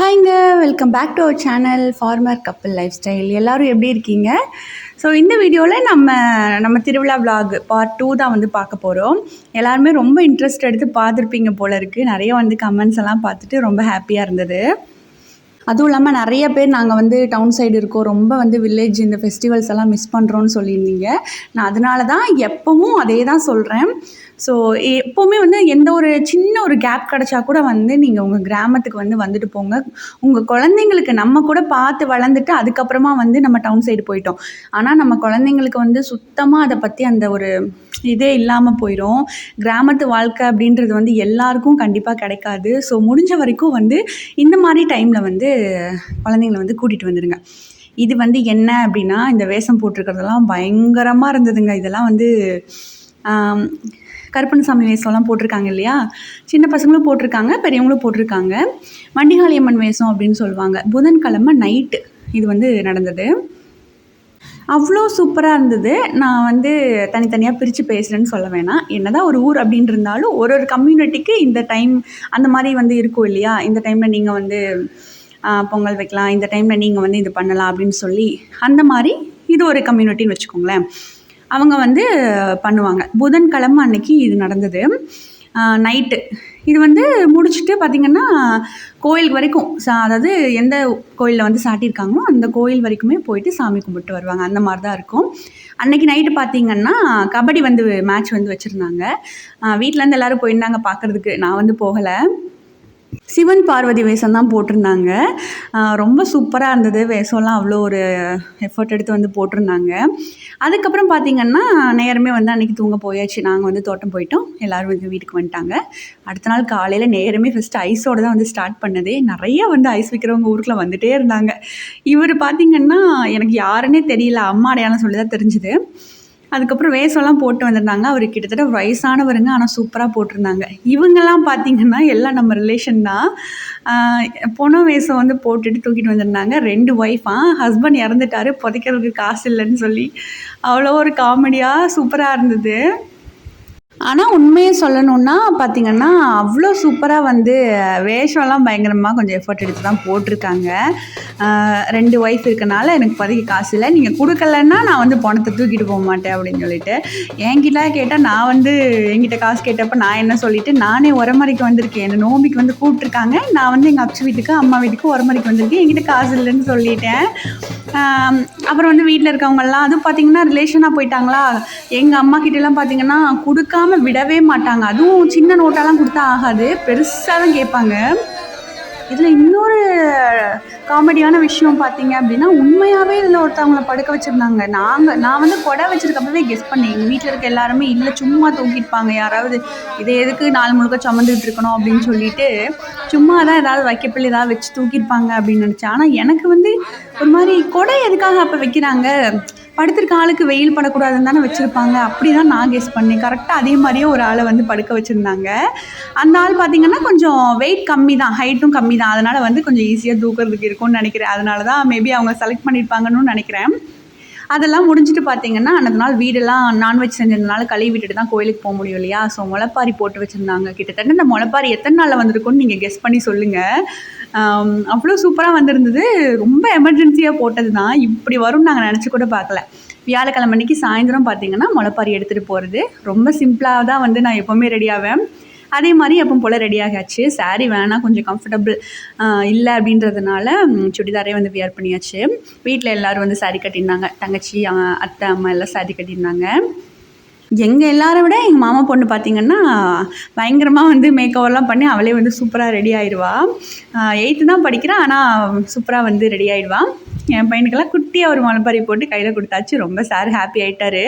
ஹாய்ங்க welcome back to our channel farmer couple lifestyle எல்லோரும் எப்படி இருக்கீங்க? ஸோ இந்த வீடியோவில் நம்ம நம்ம திருவிழா விலாக் பார்ட் டூ தான் வந்து பார்க்க போகிறோம் எல்லாருமே ரொம்ப இன்ட்ரெஸ்ட் எடுத்து பார்த்துருப்பீங்க போல இருக்குது நிறைய வந்து கமெண்ட்ஸ் எல்லாம் பார்த்துட்டு ரொம்ப ஹாப்பியாக இருந்தது. அதுவும் இல்லாமல் நிறைய பேர் நாங்கள் வந்து டவுன் சைடு இருக்கோம். ரொம்ப வந்து வில்லேஜ் இந்த ஃபெஸ்டிவல்ஸ் எல்லாம் மிஸ் பண்ணுறோன்னு சொல்லியிருந்தீங்க. நான் அதனால தான் எப்பவும் அதே தான் சொல்கிறேன் ஸோ எப்போவுமே வந்து எந்த ஒரு சின்ன ஒரு கேப் கிடச்சா கூட வந்து நீங்கள் உங்கள் கிராமத்துக்கு வந்து வந்துட்டு போங்க. உங்கள் குழந்தைங்களுக்கு நம்ம கூட பார்த்து வளர்ந்துட்டு அதுக்கப்புறமா வந்து நம்ம டவுன் சைடு போயிட்டோம். ஆனால் நம்ம குழந்தைங்களுக்கு வந்து சுத்தமாக அதை பற்றி அந்த ஒரு இதே இல்லாமல் போயிடும் கிராமத்து வாழ்க்கை அப்படின்றது வந்து எல்லாருக்கும் கண்டிப்பாக கிடைக்காது. ஸோ முடிஞ்ச வரைக்கும் வந்து இந்த மாதிரி டைமில் வந்து குழந்தைங்கள வந்து கூட்டிகிட்டு வந்துடுங்க இது வந்து என்ன அப்படின்னா இந்த வேஷம் போட்டிருக்கிறதெல்லாம் பயங்கரமாக இருந்ததுங்க. இதெல்லாம் வந்து ஆம், வேஷம்லாம் போட்டிருக்காங்க இல்லையா? சின்ன பசங்களும் போட்டிருக்காங்க பெரியவங்களும் போட்டிருக்காங்க. வண்டிகாளியம்மன் வேஷம் அப்படின்னு சொல்லுவாங்க. புதன்கிழமை நைட்டு இது வந்து நடந்தது. அவ்வளோ சூப்பராக இருந்தது. நான் வந்து தனித்தனியாக பிரித்து பேசுகிறேன்னு சொல்ல வேணாம். என்னதான் ஒரு ஊர் அப்படின்னு இருந்தாலும் ஒரு ஒரு கம்யூனிட்டிக்கு இந்த டைம் அந்த மாதிரி வந்து இருக்கும் இல்லையா? இந்த டைமில் நீங்கள் வந்து பொங்கல் வைக்கலாம். இந்த டைமில் நீங்கள் வந்து இது பண்ணலாம் அப்படின்னு சொல்லி அந்த மாதிரி இது ஒரு கம்யூனிட்டின்னு வச்சுக்கோங்களேன். அவங்க வந்து பண்ணுவாங்க. புதன்கிழமை அன்னைக்கு இது நடந்தது. நைட்டு இது வந்து முடிச்சுட்டு பார்த்திங்கன்னா கோயில் வரைக்கும் சா அதாவது எந்த கோயிலில் வந்து சாட்டியிருக்காங்களோ அந்த கோயில் வரைக்குமே போயிட்டு சாமி கும்பிட்டு வருவாங்க. அந்த மாதிரி தான் இருக்கும். அன்னைக்கு நைட்டு பார்த்திங்கன்னா கபடி வந்து மேட்ச் வந்து வச்சுருந்தாங்க. வீட்டிலேருந்து எல்லோரும் போயிருந்தாங்க பார்க்குறதுக்கு நான் வந்து போகலை. சிவன் பார்வதி வேஷம் தான் போட்டிருந்தாங்க. ரொம்ப சூப்பராக இருந்தது. வேஷம்லாம் அவ்வளோ ஒரு எஃபர்ட் எடுத்து வந்து போட்டிருந்தாங்க. அதுக்கப்புறம் பார்த்திங்கன்னா நேரமே வந்து அன்றைக்கி தூங்க போயாச்சு. நாங்கள் வந்து தோட்டம் போயிட்டோம். எல்லோரும் வந்து வீட்டுக்கு வந்துட்டாங்க. அடுத்த நாள் காலையில் நேரமே ஃபஸ்ட்டு ஐஸோடு தான் வந்து ஸ்டார்ட் பண்ணதே. நிறைய வந்து ஐஸ் விற்கிறவங்க ஊருக்குள்ள வந்துகிட்டே இருந்தாங்க. இவர் பார்த்திங்கன்னா எனக்கு யாருன்னே தெரியல. அம்மா அடையாளம் சொல்லி தான் தெரிஞ்சுது. அதுக்கப்புறம் வேஷம்லாம் போட்டு வந்திருந்தாங்க. அவர் கிட்டத்தட்ட வயசானவருங்க ஆனால் சூப்பராக போட்டிருந்தாங்க. இவங்கெல்லாம் பார்த்தீங்கன்னா எல்லாம் நம்ம ரிலேஷன் தான். பொணம் வேஷம் வந்து போட்டுட்டு தூக்கிட்டு வந்திருந்தாங்க. ரெண்டு ஒய்ஃபாக ஹஸ்பண்ட் இறந்துட்டாரு. புதைக்கிறதுக்கு காசு இல்லைன்னு சொல்லி. அவ்வளோ ஒரு காமெடியாக சூப்பராக இருந்தது. ஆனால் உண்மையை சொல்லணுன்னா பார்த்திங்கன்னா அவ்வளோ சூப்பராக வந்து வேஷம்லாம் பயங்கரமாக கொஞ்சம் எஃபர்ட் எடுத்து தான் போட்டிருக்காங்க ரெண்டு ஒய்ஃப் இருக்கனால எனக்கு பதவி காசு இல்லை. நீங்கள் கொடுக்கலன்னா நான் வந்து பணத்தை தூக்கிட்டு போக மாட்டேன் அப்படின்னு சொல்லிட்டு என்கிட்ட கேட்டால் நான் வந்து என்கிட்ட காசு கேட்டப்ப நான் என்ன சொல்லிவிட்டு நானே உரமறைக்கு வந்திருக்கேன். என்னை நோம்பிக்கு வந்து கூப்பிட்ருக்காங்க நான் வந்து எங்கள் அச்சு வீட்டுக்கு அம்மா வீட்டுக்கு உரமறைக்கு வந்திருக்கேன். என்கிட்ட காசு இல்லைன்னு சொல்லிட்டேன். அப்புறம் வந்து வீட்டில் இருக்கவங்கெல்லாம் அதுவும் பார்த்தீங்கன்னா ரிலேஷனாக போயிட்டாங்களா? எங்கள் அம்மா கிட்டலாம் பார்த்தீங்கன்னா கொடுக்காம விடவே மாட்டாங்க. அதுவும் சின்ன நோட்டெல்லாம் கொடுத்தா ஆகாது. பெருசாக தான் கேட்பாங்க. இதில் இன்னொரு காமெடியான விஷயம் பார்த்தீங்க அப்படின்னா உண்மையாகவே இதில் ஒருத்தவங்கள படுக்க வச்சுருந்தாங்க. நாங்கள் நான் வந்து கொடை வச்சிருக்கப்பவே கெஸ் பண்ணேன். எங்கள் வீட்டில் இருக்க எல்லாருமே இல்லை சும்மா தூக்கியிருப்பாங்க. யாராவது இதை எதுக்கு நாள் முழுக்க சுமந்துக்கிட்டு இருக்கணும் அப்படின்னு சொல்லிட்டு சும்மா தான் ஏதாவது வைக்கப்பில் ஏதாவது வச்சு தூக்கியிருப்பாங்க அப்படின்னு நினச்சேன். ஆனால் எனக்கு வந்து ஒரு மாதிரி கொடை எதுக்காக அப்போ வைக்கிறாங்க? படுத்திருக்க ஆளுக்கு வெயில் படக்கூடாதுன்னு தானே வச்சுருப்பாங்க? அப்படி தான் நான் கெஸ் பண்ணேன். கரெக்டாக அதே மாதிரியே ஒரு ஆளை வந்து படுக்க வச்சுருந்தாங்க. அந்த ஆள் பார்த்தீங்கன்னா கொஞ்சம் வெயிட் கம்மி தான் ஹைட்டும் கம்மி தான் அதனால் வந்து கொஞ்சம் ஈஸியாக தூக்கிறதுக்கு இருக்கும்னு நினைக்கிறேன். அதனால தான் மேபி அவங்க செலக்ட் பண்ணியிருப்பாங்கன்னு நினைக்கிறேன். அதெல்லாம் முடிஞ்சுட்டு பார்த்தீங்கன்னா அன்றைக்கு நாள் வீடெல்லாம் நான்வெஜ் செஞ்சதுனால கழுவி விட்டுட்டு தான் கோயிலுக்கு போக முடியும் இல்லையா? ஸோ முளைப்பாரி போட்டு வச்சுருந்தாங்க. கிட்டத்தட்ட இந்த முளைப்பாரி எத்தனை நாளில் வந்திருக்கும்னு நீங்கள் கெஸ் பண்ணி சொல்லுங்கள் அவ்வளோ சூப்பராக வந்திருந்தது. ரொம்ப எமர்ஜென்சியாக போட்டது தான். இப்படி வரும்னு நாங்கள் நினச்சி கூட பார்க்கல. வியாழக்கிழமை அன்னைக்கு சாயந்தரம் பார்த்தீங்கன்னா முளைப்பாரி எடுத்துகிட்டு போகிறது ரொம்ப சிம்பிளாக தான் வந்து நான் எப்போவுமே ரெடி ஆவேன். அதே மாதிரி எப்பவும் போல் ரெடி ஆகாச்சு saree வேணால் கொஞ்சம் கம்ஃபர்டபுள் இல்லை அப்படின்றதுனால சுடிதாரே வந்து வியர் பண்ணியாச்சு. வீட்டில் எல்லோரும் வந்து saree கட்டியிருந்தாங்க. தங்கச்சி அத்தை அம்மா எல்லாம் saree கட்டியிருந்தாங்க. எங்கள் எல்லாரை விட எங்கள் மாமா பொண்ணு பார்த்திங்கன்னா பயங்கரமாக வந்து மேக்கவர்லாம் பண்ணி அவளே வந்து சூப்பராக ரெடி ஆயிடுவா எயித்து தான் படிக்கிறான் ஆனால் சூப்பராக வந்து ரெடி ஆயிடுவா என் பையனுக்கெல்லாம் குட்டியாக ஒரு மலைப்பாரி போட்டு கையில் கொடுத்தாச்சு. ரொம்ப சார் ஹாப்பி ஆகிட்டாரு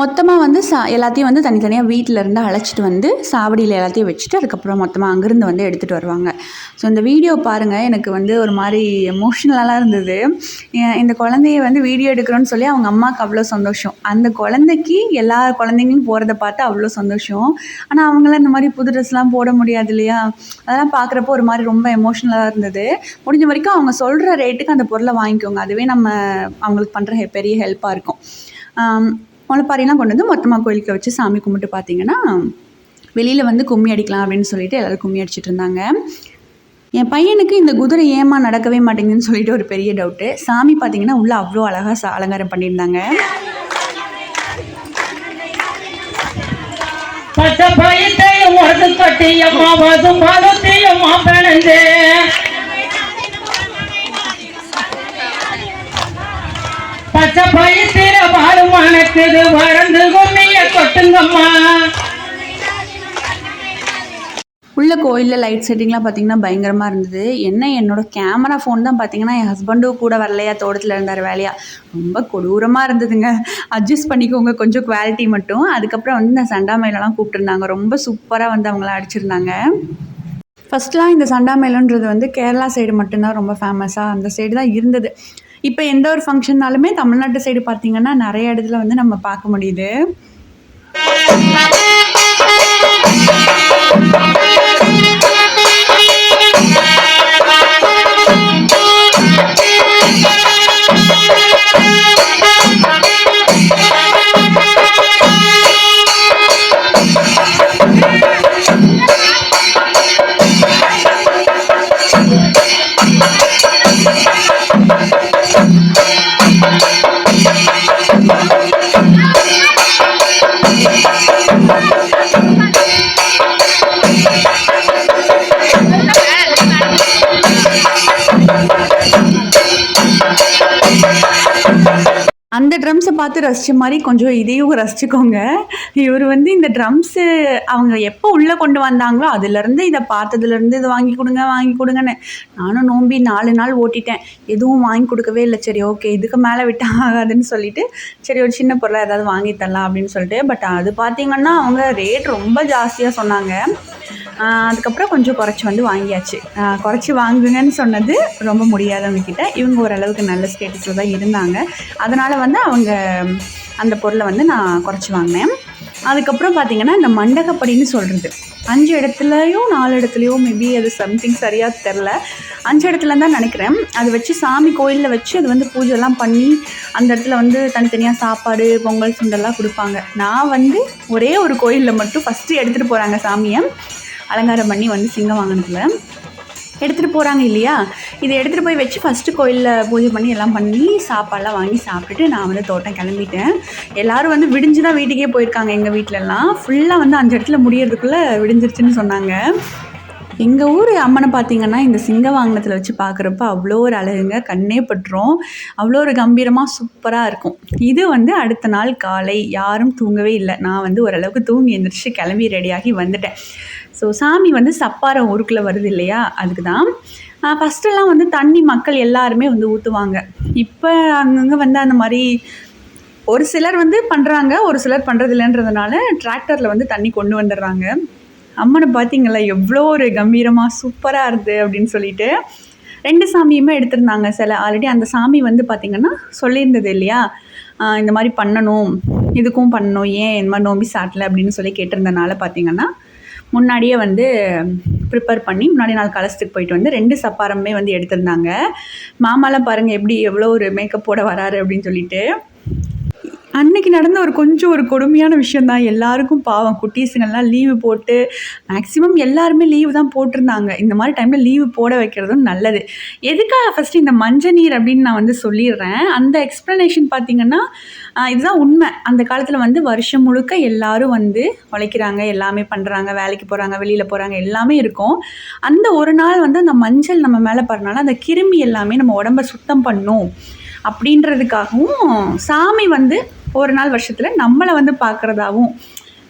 மொத்தமாக வந்து சா எல்லாத்தையும் வந்து தனித்தனியாக வீட்டில் இருந்து அழைச்சிட்டு வந்து சாவடியில் எல்லாத்தையும் வச்சுட்டு அதுக்கப்புறம் மொத்தமாக அங்கேருந்து வந்து எடுத்துகிட்டு வருவாங்க. ஸோ இந்த வீடியோ பாருங்கள் எனக்கு வந்து ஒரு மாதிரி எமோஷ்னலாக இருந்தது. இந்த குழந்தைய வந்து வீடியோ எடுக்கிறோன்னு சொல்லி அவங்க அம்மாவுக்கு அவ்வளோ சந்தோஷம். அந்த குழந்தைக்கு எல்லா குழந்தைங்களும் போகிறத பார்த்து அவ்வளோ சந்தோஷம். ஆனால் அவங்களாம் இந்த மாதிரி புது ட்ரெஸ்லாம் போட முடியாது இல்லையா? அதெல்லாம் பார்க்குறப்போ ஒரு மாதிரி ரொம்ப எமோஷ்னலாக இருந்தது. முடிஞ்ச வரைக்கும் அவங்க சொல்கிற ரேட்டுக்கு அந்த பொருளை வாங்கிக்கோங்க. அதுவே நம்ம அவங்களுக்கு பண்ணுற பெரிய ஹெல்ப்பாக இருக்கும். முளைப்பாரிலாம் கொண்டு வந்து மொத்தமாக கோயிலுக்கு வச்சு சாமி கும்பிட்டு பார்த்தீங்கன்னா வெளியில் வந்து கும்மி அடிக்கலாம் அப்படின்னு சொல்லிட்டு எல்லோரும் கும்மி அடிச்சிட்டு இருந்தாங்க. என் பையனுக்கு இந்த குதிரை ஏமா நடக்கவே மாட்டேங்குதுன்னு சொல்லிட்டு ஒரு பெரிய டவுட்டு சாமி பார்த்தீங்கன்னா உள்ளே அவ்வளோ அழகாக அலங்காரம் பண்ணியிருந்தாங்க. பச்சை பயத்தையும் கட்டியம்மா பச்சை காத்தது வளர்ந்து கொண்டைய கொட்டுங்கம்மா. உள்ள கோயிலில் லைட் செட்டிங்லாம் பார்த்தீங்கன்னா பயங்கரமாக இருந்தது. என்ன என்னோட கேமரா ஃபோன் தான் பார்த்தீங்கன்னா என் ஹஸ்பண்டும் கூட வரலையா தோட்டத்தில் இருந்தார் வேலையா? ரொம்ப கொடூரமாக இருந்ததுங்க. அட்ஜஸ்ட் பண்ணிக்கோங்க கொஞ்சம் குவாலிட்டி மட்டும். அதுக்கப்புறம் வந்து இந்த சண்டாமையிலலாம் கூப்பிட்டுருந்தாங்க. ரொம்ப சூப்பராக வந்து அவங்களாம் அடிச்சிருந்தாங்க. ஃபஸ்ட்லாம் இந்த சண்டாமேளன்றது வந்து கேரளா சைடு மட்டும்தான் ரொம்ப ஃபேமஸாக அந்த சைடு தான் இருந்தது. இப்போ எந்த ஒரு ஃபங்க்ஷன்னாலுமே தமிழ்நாட்டு சைடு பார்த்தீங்கன்னா நிறைய இடத்துல வந்து நம்ம பார்க்க முடியுது. ட்ரம்ஸை பார்த்து ரசித்த மாதிரி கொஞ்சம் இதையும் ரசிச்சுக்கோங்க. இவர் வந்து இந்த ட்ரம்ஸு அவங்க எப்போ உள்ளே கொண்டு வந்தாங்களோ அதுலேருந்து இதை பார்த்ததுலேருந்து இதை வாங்கி கொடுங்க வாங்கி கொடுங்கன்னு நானும் நோம்பி நாலு நாள் ஓட்டிட்டேன். எதுவும் வாங்கி கொடுக்கவே இல்லை. சரி ஓகே இதுக்கு மேலே விட்டால் ஆகாதுன்னு சொல்லிட்டு சரி ஒரு சின்ன பொருளாக ஏதாவது வாங்கி தரலாம் அப்படின்னு சொல்லிட்டு. பட் அது பார்த்தீங்கன்னா அவங்க ரேட் ரொம்ப ஜாஸ்தியாக சொன்னாங்க. அதுக்கப்புறம் கொஞ்சம் குறைச்சி வந்து வாங்கியாச்சு. குறைச்சி வாங்குங்கன்னு சொன்னது ரொம்ப முடியாதவங்க கிட்ட இவங்க ஓரளவுக்கு நல்ல ஸ்டேட்டஸில் தான் இருந்தாங்க. அதனால் வந்து அவங்க அந்த பொருளை வந்து நான் குறைச்சி வாங்கினேன். அதுக்கப்புறம் பார்த்தீங்கன்னா இந்த மண்டகப்படின்னு சொல்கிறது அஞ்சு இடத்துலையும் நாலு இடத்துலையும் மேபி அது சம்திங் சரியாக தெரில. அஞ்சு இடத்துல தான் நினைக்கிறேன். அதை வச்சு சாமி கோயிலில் வச்சு அது வந்து பூஜைலாம் பண்ணி அந்த இடத்துல வந்து தனித்தனியாக சாப்பாடு பொங்கல் சுண்டெல்லாம் கொடுப்பாங்க. நான் வந்து ஒரே ஒரு கோயிலில் மட்டும் ஃபஸ்ட்டு எடுத்துகிட்டு போகிறாங்க சாமியை. அலங்காரம் பண்ணி வந்து சிங்கம் வாங்கினதுல. எடுத்துகிட்டு போகிறாங்க இல்லையா? இதை எடுத்துகிட்டு போய் வச்சு ஃபஸ்ட்டு கோயிலில் பூஜை பண்ணி எல்லாம் பண்ணி சாப்பாடெலாம் வாங்கி சாப்பிட்டுட்டு நான் வந்து தோட்டம் கிளம்பிட்டேன். எல்லோரும் வந்து விடிஞ்சு தான் வீட்டுக்கே போயிருக்காங்க எங்கள் வீட்டிலலாம் ஃபுல்லாக வந்து அஞ்சு இடத்துல முடியறதுக்குள்ளே விடிஞ்சிருச்சுன்னு சொன்னாங்க. எங்கள் ஊர் அம்மனை பார்த்தீங்கன்னா இந்த சிங்க வாகனத்தில் வச்சு பார்க்குறப்ப அவ்வளோ ஒரு அழகுங்க. கண்ணே பட்டுரும். அவ்வளோ ஒரு கம்பீரமாக சூப்பராக இருக்கும். இது வந்து அடுத்த நாள் காலை யாரும் தூங்கவே இல்லை. நான் வந்து ஓரளவுக்கு தூங்கி எழுந்திரிச்சு கிளம்பி ரெடியாகி வந்துட்டேன். ஸோ சாமி வந்து சப்பாரம் ஊருக்குள்ளே வருது இல்லையா? அதுக்கு தான் ஃபஸ்ட்டெல்லாம் வந்து தண்ணி மக்கள் எல்லாருமே வந்து ஊற்றுவாங்க இப்போ அங்கங்கே வந்து அந்த மாதிரி ஒரு சிலர் வந்து பண்ணுறாங்க ஒரு சிலர் பண்ணுறது இல்லைன்றதுனால டிராக்டரில் வந்து தண்ணி கொண்டு வந்துடுறாங்க. அம்மனை பார்த்தீங்களா எவ்வளோ ஒரு கம்பீரமாக சூப்பராக இருக்குது அப்படின்னு சொல்லிட்டு ரெண்டு சாமியுமே எடுத்திருந்தாங்க சில. ஆல்ரெடி அந்த சாமி வந்து பார்த்திங்கன்னா சொல்லியிருந்தது இல்லையா? இந்த மாதிரி பண்ணணும் இதுக்கும் பண்ணணும் ஏன் இந்த மாதிரி நோம்பி சாட்டலை அப்படின்னு சொல்லி கேட்டிருந்தனால பார்த்தீங்கன்னா முன்னாடியே வந்து ப்ரிப்பேர் பண்ணி முன்னாடி நாள் கலசத்துக்கு போயிட்டு வந்து ரெண்டு சப்பாரமே வந்து எடுத்திருந்தாங்க. மாமாலாம் பாருங்கள் எப்படி எவ்வளோ ஒரு மேக்கப்போட வராரு அப்படின்னு சொல்லிட்டு. அன்னைக்கு நடந்த ஒரு கொஞ்சம் ஒரு கொடுமையான விஷயந்தான் எல்லாருக்கும் பாவம். குட்டீஸுங்கள்லாம் லீவு போட்டு மேக்ஸிமம் எல்லாருமே லீவு தான் போட்டிருந்தாங்க. இந்த மாதிரி டைமில் லீவு போட வைக்கிறதும் நல்லது. எதுக்காக ஃபஸ்ட்டு இந்த மஞ்சள் நீர் அப்படின்னு நான் வந்து சொல்லிடுறேன். அந்த எக்ஸ்ப்ளனேஷன் பார்த்தீங்கன்னா இதுதான் உண்மை. அந்த காலத்தில் வந்து வருஷம் முழுக்க எல்லாரும் வந்து உழைக்கிறாங்க எல்லாமே பண்ணுறாங்க வேலைக்கு போகிறாங்க வெளியில் போகிறாங்க எல்லாமே இருக்கும். அந்த ஒரு நாள் வந்து அந்த மஞ்சள் நம்ம மேலே படுறனால அந்த கிருமி எல்லாமே நம்ம உடம்ப சுத்தம் பண்ணும். அப்படின்றதுக்காகவும் சாமி வந்து ஒரு நாள் வருஷத்தில் நம்மளை வந்து பார்க்குறதாவும்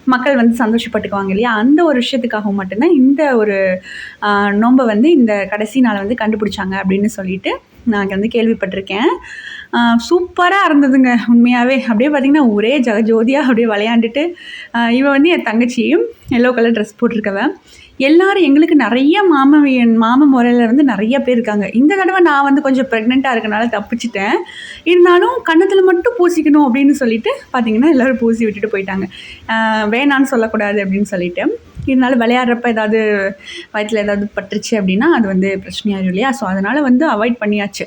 மக்கள் வந்து சந்தோஷப்பட்டுக்குவாங்க இல்லையா? அந்த ஒரு விஷயத்துக்காகவும் மட்டும்தான் இந்த ஒரு நோன்பை வந்து இந்த கடைசி நாளை வந்து கண்டுபிடிச்சாங்க அப்படின்னு சொல்லிட்டு நான் வந்து கேள்விப்பட்டிருக்கேன். சூப்பராக இருந்ததுங்க உண்மையாகவே அப்படியே பார்த்திங்கன்னா ஒரே ஜகஜோதியாக அப்படியே விளையாண்டுட்டு இவன் வந்து என் தங்கச்சியும் எல்லோ கலர் ட்ரெஸ் போட்டிருக்கவன் எல்லாரும் எங்களுக்கு நிறைய மாம மாம முறையில் வந்து நிறைய பேர் இருக்காங்க. இந்த தடவை நான் வந்து கொஞ்சம் ப்ரெக்னெண்ட்டாக இருக்கனால தப்பிச்சிட்டேன். இருந்தாலும் கன்னத்தில் மட்டும் பூசிக்கணும் அப்படின்னு சொல்லிட்டு பார்த்தீங்கன்னா எல்லோரும் பூசி விட்டுட்டு போயிட்டாங்க. வேணான்னு சொல்லக்கூடாது அப்படின்னு சொல்லிட்டு. இருந்தாலும் விளையாடுறப்ப ஏதாவது வயிற்றில் ஏதாவது பட்டுருச்சு அப்படின்னா அது வந்து பிரச்சனையாகும் இல்லையா? ஸோ அதனால் வந்து அவாய்ட் பண்ணியாச்சு.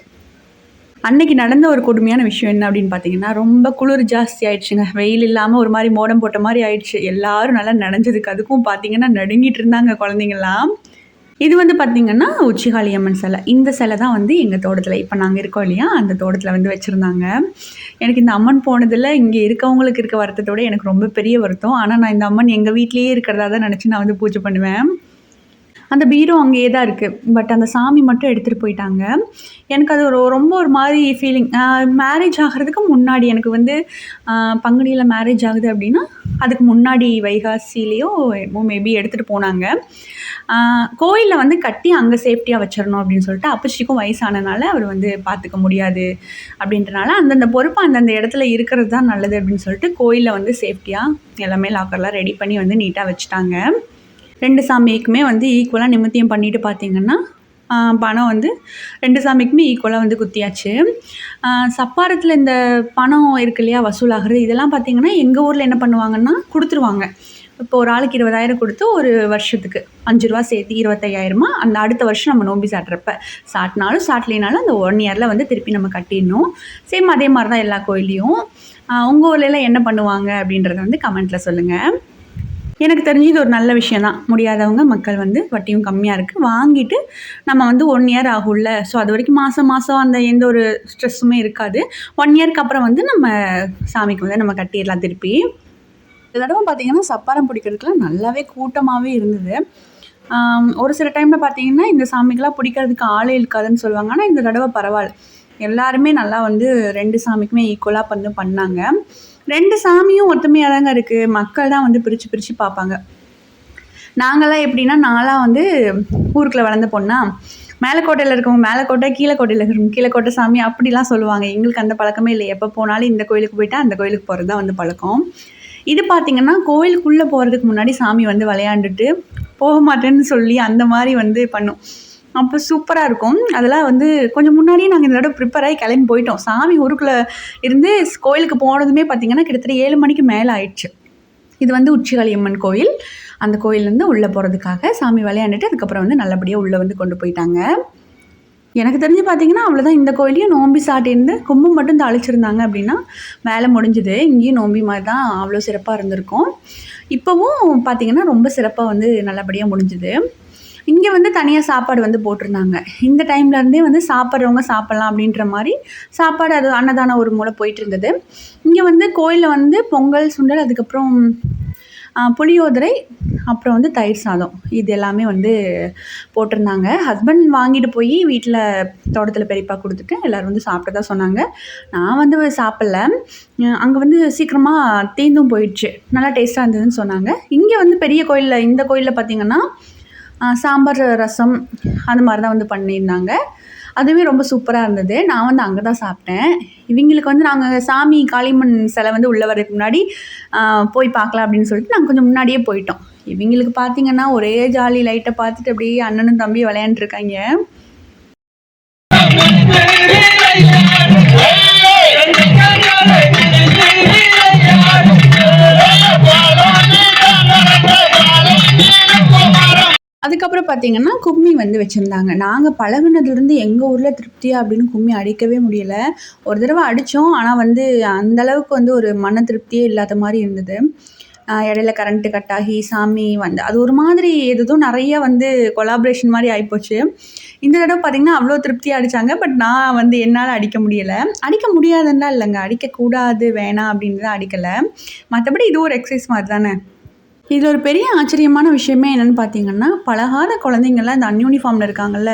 அன்னைக்கு நடந்த ஒரு கொடுமையான விஷயம் என்ன அப்படின்னு பார்த்தீங்கன்னா ரொம்ப குளிர் ஜாஸ்தி ஆயிடுச்சுங்க. வெயில் இல்லாமல் ஒரு மாதிரி மோடம் போட்ட மாதிரி ஆயிடுச்சு. எல்லாரும் நல்லா நனைஞ்சதுக்கு அதுக்கும் பார்த்தீங்கன்னா நடுங்கிட்டு இருந்தாங்க குழந்தைங்கள்லாம் இது வந்து பார்த்திங்கன்னா உச்சிகாளி அம்மன் சிலை. இந்த சிலை தான் வந்து எங்கள் தோட்டத்தில் இப்போ நாங்கள் இருக்கோம் இல்லையா? அந்த தோட்டத்தில் வந்து வச்சுருந்தாங்க. எனக்கு இந்த அம்மன் போனதில் இங்கே இருக்கவங்களுக்கு இருக்க வருத்தத்தோட எனக்கு ரொம்ப பெரிய வருத்தம். ஆனால் நான் இந்த அம்மன் எங்கள் வீட்லேயே இருக்கிறதா தான் நினச்சி நான் வந்து பூஜை பண்ணுவேன். அந்த பீரோ அங்கேயே தான் இருக்குது பட் அந்த சாமி மட்டும் எடுத்துகிட்டு போயிட்டாங்க. எனக்கு அது ஒரு ரொம்ப ஒரு மாதிரி ஃபீலிங் மேரேஜ் ஆகிறதுக்கு முன்னாடி எனக்கு வந்து பங்குனியில் மேரேஜ் ஆகுது அப்படின்னா அதுக்கு முன்னாடி வைகாசிலேயோ மேபி எடுத்துகிட்டு போனாங்க. கோயிலில் வந்து கட்டி அங்கே சேஃப்டியாக வச்சிடணும் அப்படின்னு சொல்லிட்டு அப்பச்சிக்கும் வயசானனால அவர் வந்து பார்த்துக்க முடியாது அப்படின்றனால அந்தந்த பொறுப்பு அந்தந்த இடத்துல இருக்கிறது தான் நல்லது அப்படின்னு சொல்லிட்டு கோயிலில் வந்து சேஃப்டியாக எல்லாமே லாக்கர்லாம் ரெடி பண்ணி வந்து நீட்டாக வச்சுட்டாங்க. ரெண்டு சாமிக்குமே வந்து ஈக்குவலாக நிமித்தியம் பண்ணிவிட்டு பார்த்தீங்கன்னா பணம் வந்து ரெண்டு சாமிக்குமே ஈக்குவலாக வந்து குத்தியாச்சு. சப்பாரத்தில் இந்த பணம் இருக்கு இல்லையா வசூலாகிறது இதெல்லாம் பார்த்தீங்கன்னா எங்கள் ஊரில் என்ன பண்ணுவாங்கன்னா கொடுத்துருவாங்க. இப்போ ஒரு ஆளுக்கு இருபதாயிரம் கொடுத்து ஒரு வருஷத்துக்கு அஞ்சு ரூபா சேர்த்து இருபத்தையாயிரமா அந்த அடுத்த வருஷம் நம்ம நோம்பி சாட்டுறப்ப. சாட்டினாலும் சாட்டலினாலும் அந்த ஒன் இயரில் வந்து திருப்பி நம்ம கட்டிடணும். சேம் அதே மாதிரி தான் எல்லா கோயிலையும் உங்கள் ஊர்லலாம் என்ன பண்ணுவாங்க அப்படின்றத வந்து கமெண்ட்டில் சொல்லுங்கள் எனக்கு தெரிஞ்சு இது ஒரு நல்ல விஷயம் தான் முடியாதவங்க மக்கள் வந்து வட்டியும் கம்மியாக இருக்குது வாங்கிட்டு நம்ம வந்து ஒன் இயர் ஆகும்ல. ஸோ அது வரைக்கும் மாதம் மாதம் அந்த எந்த ஒரு ஸ்ட்ரெஸ்ஸுமே இருக்காது. ஒன் இயர்க்கு அப்புறம் வந்து நம்ம சாமிக்கு வந்து நம்ம கட்டிடலாம் திருப்பி. இந்த தடவை பார்த்தீங்கன்னா சப்பாரம் பிடிக்கிறதுக்குலாம் நல்லாவே கூட்டமாகவே இருந்தது. ஒரு சில டைமில் பார்த்தீங்கன்னா இந்த சாமிக்கெலாம் பிடிக்கிறதுக்கு ஆளே இருக்காதுன்னு சொல்லுவாங்க. ஆனால் இந்த தடவை பரவாயில்ல. எல்லாருமே நல்லா வந்து ரெண்டு சாமிக்குமே ஈக்குவலாக வந்து பண்ணாங்க. ரெண்டு சாமியும் ஒத்துமையாக தாங்க இருக்குது மக்கள் தான் வந்து பிரித்து பிரித்து பார்ப்பாங்க. நாங்களாம் எப்படின்னா நான்லாம் வந்து ஊருக்குள்ளே வளர்ந்த பொண்ணா மேலக்கோட்டையில் இருக்கவங்க மேலக்கோட்டை கீழக்கோட்டையில் இருக்கிறவங்க கீழக்கோட்டை சாமி அப்படிலாம் சொல்லுவாங்க. எங்களுக்கு அந்த பழக்கமே இல்லை. எப்போ போனாலும் இந்த கோயிலுக்கு போயிட்டா அந்த கோயிலுக்கு போகிறது தான் வந்து பழக்கம். இது பார்த்திங்கன்னா கோயிலுக்குள்ளே போகிறதுக்கு முன்னாடி சாமி வந்து விளையாண்டுட்டு போக மாட்டேன்னு சொல்லி அந்த மாதிரி வந்து பண்ணும். அப்போ சூப்பராக இருக்கும். அதெல்லாம் வந்து கொஞ்சம் முன்னாடியே நாங்கள் இந்த தடவை ப்ரிப்பேர் ஆகி கிளம்பி போயிட்டோம். சாமி ஊருக்குள்ளே இருந்து கோயிலுக்கு போனதுமே பார்த்திங்கன்னா கிட்டத்தட்ட ஏழு மணிக்கு மேலே ஆயிடுச்சு. இது வந்து உச்சிகாளி அம்மன் கோயில். அந்த கோயிலேருந்து உள்ளே போகிறதுக்காக சாமி விளையாண்டுட்டு அதுக்கப்புறம் வந்து நல்லபடியாக உள்ளே வந்து கொண்டு போயிட்டாங்க. எனக்கு தெரிஞ்சு பார்த்தீங்கன்னா அவ்வளோதான் இந்த கோயிலையும் நோம்பி சாட்டியிருந்து கும்பம் மட்டும் தாளிச்சிருந்தாங்க அப்படின்னா வேலை முடிஞ்சுது. இங்கேயும் நோம்பி மாதிரி தான் அவ்வளோ சிறப்பாக இருந்திருக்கும். இப்போவும் பார்த்தீங்கன்னா ரொம்ப சிறப்பாக வந்து நல்லபடியாக முடிஞ்சுது. இங்கே வந்து தனியாக சாப்பாடு வந்து போட்டிருந்தாங்க. இந்த டைம்லேருந்தே வந்து சாப்பிட்றவங்க சாப்பிட்லாம் அப்படின்ற மாதிரி சாப்பாடு அது அன்னதானம் ஒரு மூலை போயிட்டு இருந்தது இங்கே வந்து கோயிலில் வந்து பொங்கல் சுண்டல் அதுக்கப்புறம் புளியோதரை அப்புறம் வந்து தயிர் சாதம். இது எல்லாமே வந்து போட்டிருந்தாங்க. ஹஸ்பண்ட் வாங்கிட்டு போய் வீட்டில் தோட்டத்தில் பெரியப்பா கொடுத்துட்டு எல்லோரும் வந்து சாப்பிட்டதா சொன்னாங்க. நான் வந்து சாப்பிட்ல. அங்கே வந்து சீக்கிரமாக தீந்தும் போயிடுச்சு. நல்லா டேஸ்ட்டாக இருந்ததுன்னு சொன்னாங்க. இங்கே வந்து பெரிய கோயிலில் இந்த கோயிலில் பார்த்திங்கன்னா சாம்பார் ரசம் அந்த மாதிரி தான் வந்து பண்ணியிருந்தாங்க. அதுவே ரொம்ப சூப்பராக இருந்தது. நான் வந்து அங்கே தான் சாப்பிட்டேன். இவங்களுக்கு வந்து நாங்கள் சாமி காளியம்மன் சிலை வந்து உள்ளே வரதுக்கு முன்னாடி போய் பார்க்கலாம் அப்படின்னு சொல்லிட்டு நாங்கள் கொஞ்சம் முன்னாடியே போயிட்டோம். இவங்களுக்கு பார்த்தீங்கன்னா ஒரே ஜாலி லைட்டை பார்த்துட்டு அப்படியே அண்ணனும் தம்பி விளையாண்டுருக்காங்க பார்த்தீங்கன்னா கும்மி வந்து வச்சுருந்தாங்க. நாங்கள் பழகுனதுலேருந்து எங்கள் ஊரில் திருப்தியா அப்படின்னு கும்மி அடிக்கவே முடியல. ஒரு தடவை அடித்தோம் ஆனால் வந்து அந்த அளவுக்கு வந்து ஒரு மன திருப்தியே இல்லாத மாதிரி இருந்தது. இடையில கரண்ட்டு கட் ஆகி சாமி வந்து அது ஒரு மாதிரி எதுவும் நிறைய வந்து கொலாபரேஷன் மாதிரி ஆகிப்போச்சு இந்த தடவை பார்த்தீங்கன்னா அவ்வளோ திருப்தியாக அடித்தாங்க பட் நான் வந்து என்னால் அடிக்க முடியலை. அடிக்க முடியாதுன்னா இல்லைங்க. அடிக்கக்கூடாது வேணாம் அப்படின்னு தான் அடிக்கலை. மற்றபடி இது ஒரு எக்ஸசைஸ் மாதிரி தானே இதில் ஒரு பெரிய ஆச்சரியமான விஷயமே என்னென்னு பார்த்தீங்கன்னா பழகாத குழந்தைங்கள்லாம் இந்த அன்யூனிஃபார்மில் இருக்காங்கல்ல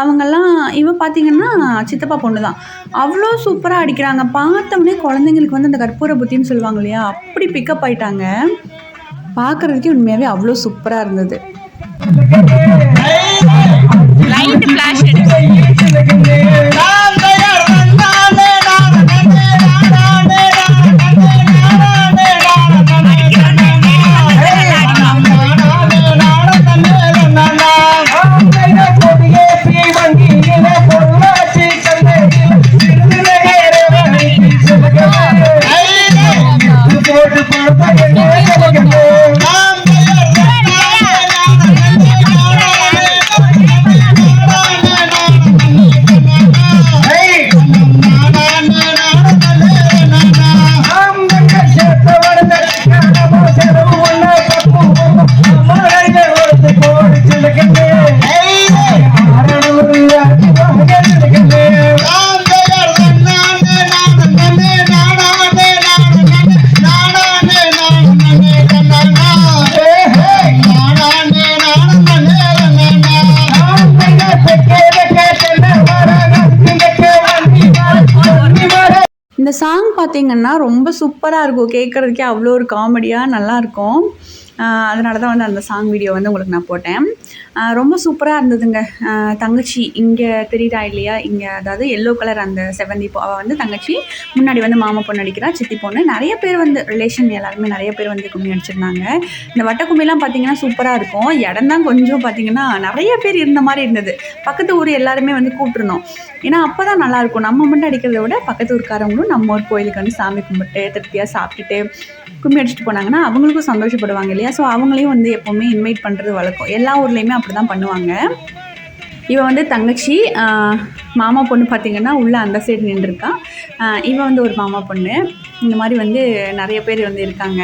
அவங்கெல்லாம் இவன் பார்த்தீங்கன்னா சித்தப்பா பொண்ணு தான் அவ்வளோ சூப்பராக அடிக்கிறாங்க. பார்த்தோன்னே குழந்தைங்களுக்கு வந்து அந்த கற்பூர புத்தின்னு சொல்லுவாங்க இல்லையா? அப்படி பிக்கப் ஆயிட்டாங்க. பார்க்குறதுக்கே உண்மையாகவே அவ்வளோ சூப்பராக இருந்தது. லைட் ஃப்ளாஷ் பார்த்தீங்கன்னா ரொம்ப சூப்பராக இருக்கும். கேட்குறதுக்கே அவ்வளோ ஒரு காமெடியாக நல்லாயிருக்கும் அதனால தான் வந்து அந்த சாங் வீடியோ வந்து உங்களுக்கு நான் போட்டேன். ரொம்ப சூப்பராக இருந்ததுங்க. தங்கச்சி இங்கே தெரியுதா இல்லையா? இங்கே அதாவது எல்லோ கலர் அந்த செவந்தி அவள் வந்து தங்கச்சி முன்னாடி வந்து மாமா பொண்ணு அடிக்கிறா சித்தி பொண்ணு. நிறைய பேர் வந்து ரிலேஷன் எல்லாருமே நிறைய பேர் வந்து கும்மி அடிச்சிருந்தாங்க. இந்த வட்டக்கும்மிலாம் பார்த்தீங்கன்னா சூப்பராக இருக்கும். இடம் தான் கொஞ்சம் பார்த்தீங்கன்னா நிறைய பேர் இருந்த மாதிரி இருந்தது. பக்கத்து ஊர் எல்லாருமே வந்து கூப்பிட்டுருந்தோம். ஏன்னா அப்போ தான் நல்லாயிருக்கும் நம்ம மட்டும் அடிக்கிறத விட பக்கத்து ஊருக்காரவங்களும் நம்ம ஊர் கோயிலுக்கு வந்து சாமி கும்பிட்டு திருப்தியாக சாப்பிட்டுட்டு கும்மி அடிச்சுட்டு போனாங்கன்னா அவங்களுக்கும் சந்தோஷப்படுவாங்க இல்லையா? ஸோ அவங்களையும் வந்து எப்போவுமே இன்வைட் பண்ணுறது வழக்கம். எல்லா ஊர்லேயுமே அப்படி தான் பண்ணுவாங்க. இவன் வந்து தங்கச்சி மாமா பொண்ணு பார்த்திங்கன்னா உள்ளே அந்த சைடு நின்றுருக்கான் இவன் வந்து ஒரு மாமா பொண்ணு. இந்த மாதிரி வந்து நிறைய பேர் வந்து இருக்காங்க.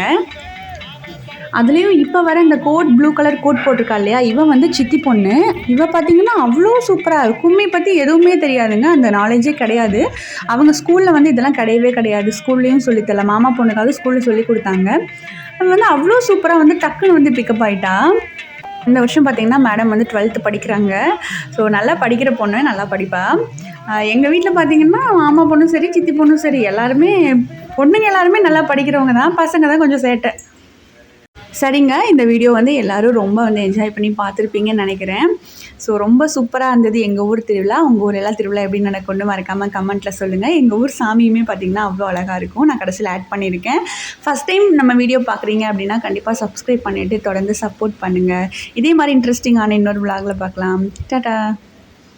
அதுலேயும் இப்போ வர இந்த கோட் ப்ளூ கலர் கோட் போட்டிருக்கா இல்லையா? இவன் வந்து சித்தி பொண்ணு. இவ பார்த்தீங்கன்னா அவ்வளோ சூப்பராக இருக்கும். கும்மி பற்றி எதுவுமே தெரியாதுங்க. அந்த நாலேஜே கிடையாது. அவங்க ஸ்கூலில் வந்து இதெல்லாம் கிடையவே கிடையாது. ஸ்கூல்லேயும் சொல்லித்தரல. மாமா பொண்ணுக்காவது ஸ்கூலில் சொல்லி கொடுத்தாங்க. அவன் வந்து அவ்வளோ சூப்பராக வந்து டக்குன்னு வந்து பிக்கப் ஆகிட்டா இந்த வருஷம் பார்த்தீங்கன்னா மேடம் வந்து டுவெல்த்து படிக்கிறாங்க. ஸோ நல்லா படிக்கிற பொண்ணு நல்லா படிப்பாள் எங்கள் வீட்டில் பார்த்தீங்கன்னா மாமா பொண்ணும் சரி சித்தி பொண்ணும் சரி. எல்லாருமே பொண்ணுங்க எல்லாருமே நல்லா படிக்கிறவங்க தான். பசங்க தான் கொஞ்சம் சேட்டை. சரிங்க இந்த வீடியோ வந்து எல்லோரும் ரொம்ப வந்து என்ஜாய் பண்ணி பார்த்துருப்பீங்கன்னு நினைக்கிறேன். ஸோ ரொம்ப சூப்பராக இருந்தது எங்கள் ஊர் திருவிழா. உங்கள் ஊர் எல்லாம் திருவிழா எப்படி நடக்கும்னு மறக்காமல் கமெண்ட்டில் சொல்லுங்கள் எங்கள் ஊர் சாமியுமே பார்த்திங்கன்னா அவ்வளோ அழகாக இருக்கும். நான் கடைசியில் ஆட் பண்ணியிருக்கேன். ஃபஸ்ட் டைம் நம்ம வீடியோ பார்க்குறீங்க அப்படின்னா கண்டிப்பாக சப்ஸ்கிரைப் பண்ணிவிட்டு தொடர்ந்து சப்போர்ட் பண்ணுங்கள் இதே மாதிரி இன்ட்ரெஸ்டிங்கான இன்னொரு விளாகில் பார்க்கலாம். டாட்டா